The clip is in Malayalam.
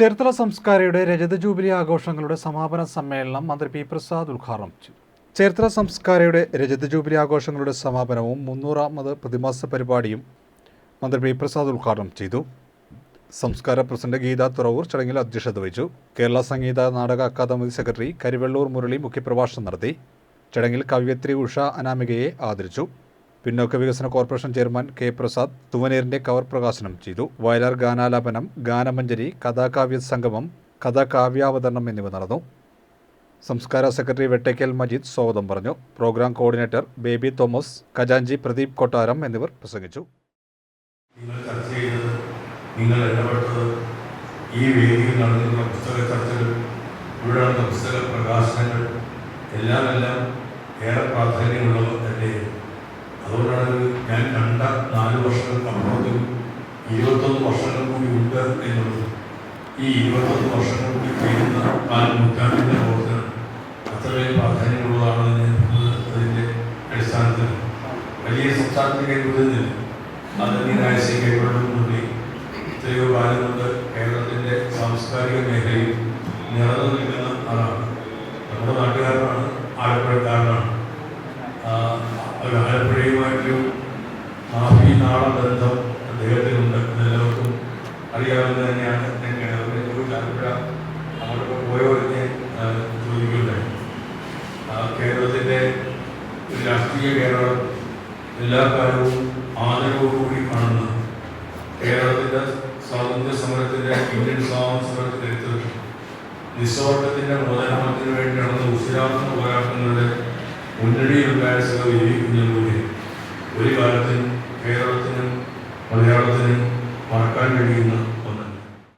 ചേർത്തല സംസ്കാരയുടെ രജത ജൂബിലി ആഘോഷങ്ങളുടെ സമാപന സമ്മേളനം മന്ത്രി പി പ്രസാദ് ഉദ്ഘാടനം ചെയ്തു. ചേർത്തല സംസ്കാരയുടെ രജത ജൂബിലി ആഘോഷങ്ങളുടെ സമാപനവും മുന്നൂറാമത് പ്രതിമാസ പരിപാടിയും മന്ത്രി പി പ്രസാദ് ഉദ്ഘാടനം ചെയ്തു. സംസ്കാര പ്രസിഡന്റ് ഗീത തുറവൂർ ചടങ്ങിൽ അധ്യക്ഷത വഹിച്ചു. കേരള സംഗീത നാടക അക്കാദമി സെക്രട്ടറി കരിവെള്ളൂർ മുരളി മുഖ്യപ്രഭാഷണം നടത്തി. ചടങ്ങിൽ കവയത്രി ഉഷ അനാമികയെ ആദരിച്ചു. പിന്നോക്ക വികസന കോർപ്പറേഷൻ ചെയർമാൻ കെ പ്രസാദ് തുവനേറിന്റെ കവർ പ്രകാശനം ചെയ്തു. വയലാർ ഗാനാലാപനം ഗാനമഞ്ജരി കഥാകാവ്യ സംഗമം കഥാകാവ്യാവതരണം എന്നിവ നടന്നു. സംസ്കാര സെക്രട്ടറി വെട്ടയ്ക്കൽ മജീദ് സ്വാഗതം പറഞ്ഞു. പ്രോഗ്രാം കോർഡിനേറ്റർ ബേബി തോമസ് ഖജാൻജി പ്രദീപ് കൊട്ടാരം എന്നിവർ പ്രസംഗിച്ചു. നിങ്ങൾ ചെയ്തത് നിങ്ങൾ ഈ വേദിയിൽ നടന്നിരുന്ന പുസ്തക ചർച്ചകൾ ഇവിടെ നടന്ന പുസ്തക പ്രകാശനങ്ങൾ എല്ലാം എല്ലാം ഏറെ പ്രാധാന്യമുള്ളവ അപ്പുറത്തും ഇരുപത്തൊന്ന് വർഷങ്ങൾ കൂടി ഉണ്ട് എന്നുള്ളത്. ഈ ഇരുപത്തൊന്ന് വർഷങ്ങൾ കൂടി കഴിയുന്ന നാല് നൂറ്റാണ്ടിന്റെ പ്രവർത്തനം അത്രയും പ്രാധാന്യമുള്ളതാണെന്ന് ഞാൻ അതിന്റെ അടിസ്ഥാനത്തിൽ. വലിയ സംസ്ഥാനത്തിന് കൈവിടുന്നില്ല. രാജ്യം കൈവിടുന്നുണ്ട് എത്രയോ കാലം കൊണ്ട് കേരളത്തിന്റെ സാംസ്കാരിക മേഖലയിൽ നിറഞ്ഞു നിൽക്കുന്ന ആളാണ്. നമ്മുടെ നാട്ടുകാരനാണ് ആലപ്പുഴക്കാരനാണ് ആ, ഒരു ആലപ്പുഴയുമായിട്ടൊരു മാഫി നാള ബന്ധം രാഷ്ട്രീയ കേരളം എല്ലാ കാലവും ആദരവോടുകൂടി കാണുന്ന. കേരളത്തിന്റെ സ്വാതന്ത്ര്യ സമരത്തിന്റെ ഇന്ത്യൻ സ്വാതന്ത്ര്യ സമരത്തിന്റെ എടുത്ത് നിസ്വാർത്ഥത്തിന്റെ മോചനത്തിന് വേണ്ടി നടന്ന ഉസിരാർന്ന പോരാട്ടങ്ങളുടെ മുന്നണിയിലുണ്ടായ കാലത്തും